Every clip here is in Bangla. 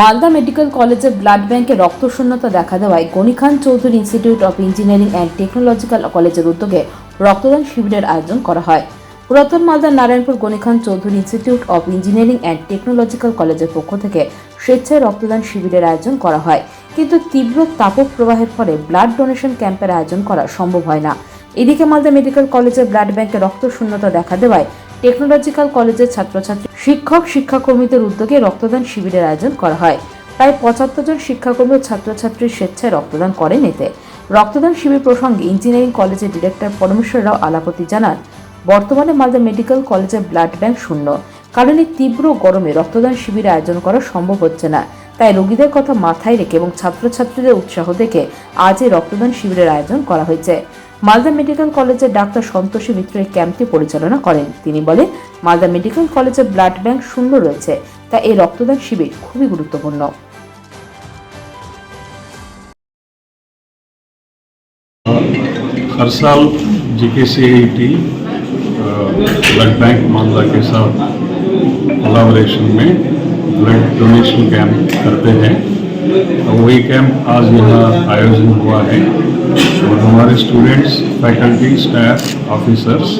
মালদা মেডিকেল কলেজে ব্লাড ব্যাংকে রক্তশূন্যতা দেখা দেওয়ায় Ghani Khan Choudhury institute of engineering and technological কলেজের উদ্যোগে রক্তদান শিবিরের আয়োজন করা হয়। পুরাতন মালদার Narayanpur Ghani Khan Choudhury institute of engineering and technological কলেজের পক্ষ থেকে স্বেচ্ছায় রক্তদান শিবিরের আয়োজন করা হয়। কিন্তু তীব্র তাপপ্রবাহের ফলে ব্লাড ডোনেশন ক্যাম্পের আয়োজন করা সম্ভব হয় না। এদিকে মালদা মেডিকেল কলেজের ব্লাড ব্যাংকে রক্ত শূন্যতা দেখা দেওয়ায় টেকনোলজিক্যাল কলেজের ছাত্রছাত্রী, শিক্ষক, শিক্ষাকর্মীদের উদ্যোগে রক্তদান শিবিরের আয়োজন করা হয়। প্রায় পঁচাত্তর জন শিক্ষাকর্মী ও ছাত্রছাত্রীর স্বেচ্ছায় রক্তদান করেন এতে। রক্তদান শিবির প্রসঙ্গে ইঞ্জিনিয়ারিং কলেজের ডিরেক্টর পরমেশ্বর রাও আলাপতি জানান, বর্তমানে মালদা মেডিকেল কলেজের ব্লাড ব্যাংক শূন্য। কারণ এই তীব্র গরমে রক্তদান শিবির আয়োজন করা সম্ভব হচ্ছে না। তাই রোগীদের কথা মাথায় রেখে এবং ছাত্রছাত্রীদের উৎসাহ দেখে আজ এই রক্তদান শিবিরের আয়োজন করা হয়েছে। মালদা মেডিকেল কলেজের ডাক্তার সন্তোষী মিত্র এই ক্যাম্পটি পরিচালনা করেন তিনি বলেন মালদা মেডিকেল কলেজের ব্লাড ব্যাংক শূন্য রয়েছে তাই এই রক্তদান শিবির খুবই গুরুত্বপূর্ণ हर साल जीके सी ब्लड बैंक मामला के साथ कोलाबोरेशन में ब्लड डोनेशन कैंप करते हैं तो वही कैंप आज यहाँ आयोजन हुआ है और हमारे students faculty staff officers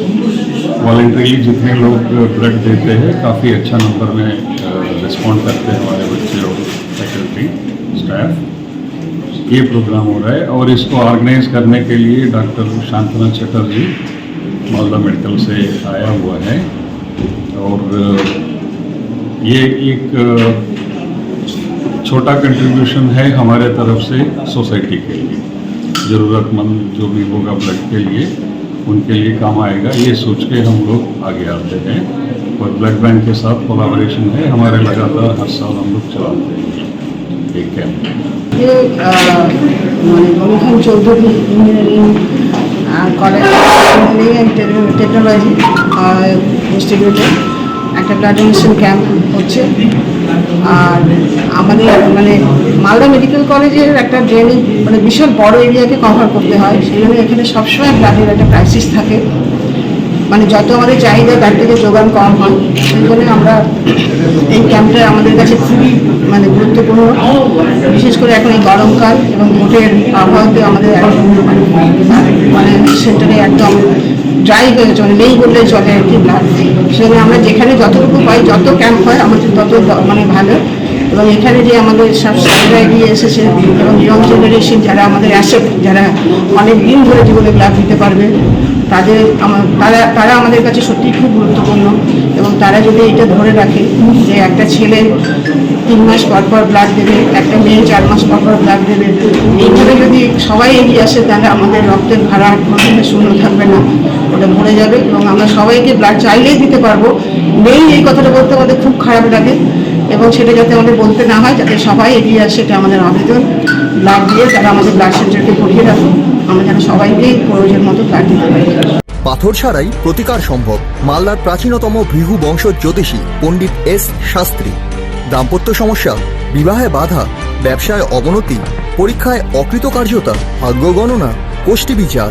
voluntarily जितने लोग ब्लड देते हैं, काफ़ी अच्छा नंबर में रिस्पॉन्ड करते हैं हमारे बच्चे और फैकल्टी स्टाफ ये प्रोग्राम हो रहा है और इसको ऑर्गेनाइज करने के लिए डॉक्टर शांतना चटर्जी मालदा मेडिकल से आया हुआ है। और ये एक छोटा कंट्रीब्यूशन है हमारे तरफ़ से सोसाइटी के लिए। ज़रूरतमंद जो भी होगा ब्लड के लिए, उनके लिए काम आएगा। ये सोच के हम लोग आगे आते हैं और ब्लड बैंक के साथ कोलाबोरेशन है। हमारे लगातार हर साल हम लोग चलाते हैं। ठीक है Chowdhury engineering college engineering and technology distributor একটা ব্লাড ডোনেশন ক্যাম্প হচ্ছে। আর আমাদের মানে মালদা মেডিকেল কলেজের একটা ড্রেনিং মানে বিশাল বড় এরিয়াকে কভার করতে হয়। সেই জন্য এখানে সবসময় ব্লাডের একটা ক্রাইসিস থাকে। মানে যত আমাদের চাহিদা, তার থেকে যোগান কম হয়। সেই জন্য আমরা এই ক্যাম্পটা আমাদের কাছে খুবই মানে গুরুত্বপূর্ণ। বিশেষ করে এখন এই গরমকাল এবং ভোটের আবহাওয়াতে আমাদের মানে সেন্টারে একদম ড্রাই হয়ে মানে নেই বললেই চলে আর কি। ব্লাড সেজন্য আমরা যেখানে যতটুকু পাই, যত ক্যাম্প হয়, আমাদের তত মানে ভালো। এবং এখানে যে আমাদের সব সাইডরা এগিয়ে এসেছে এবং ইয়ং জেনারেশন যারা আমাদের অ্যাসেট যারা অনেক দিন ধরে জীবনে ব্লাড দিতে পারবে, তাদের তারা তারা আমাদের কাছে সত্যিই খুব গুরুত্বপূর্ণ এবং তারা যদি এটা ধরে রাখে যে একটা ছেলে তিন মাস পর পর ব্লাড দেবে, একটা মেয়ে চার মাস পর পর ব্লাড দেবে, এইভাবে যদি সবাই এগিয়ে আসে, তাহলে আমাদের রক্তের ভাড়া কোনোদিনও শূন্য থাকবে না, ওটা ভরে যাবে এবং আমরা সবাইকে ব্লাড চাইলেই দিতে পারব। নেই এই কথাটা বলতে আমাদের খুব খারাপ লাগে। এবং সেটা যাতে আমাদের বলতে না হয়, যাতে সবাই এগিয়ে আসে, এটা আমাদের আবেদন। ব্লাড দিয়ে তারা আমাদের ব্লাড সেন্টারকে ভরিয়ে রাখুন আমরা যেন সবাইকেই প্রয়োজন মতো ব্লাড দিতে পারি। পাথর ছাড়াই প্রতিকার সম্ভব মালদার প্রাচীনতম ভৃহু বংশ জ্যোতিষী পণ্ডিত এস শাস্ত্রী। দাম্পত্য সমস্যা, বিবাহে বাধা, ব্যবসায় অবনতি, পরীক্ষায় অকৃতকার্যতা, ভাগ্য গণনা গোষ্ঠী বিচার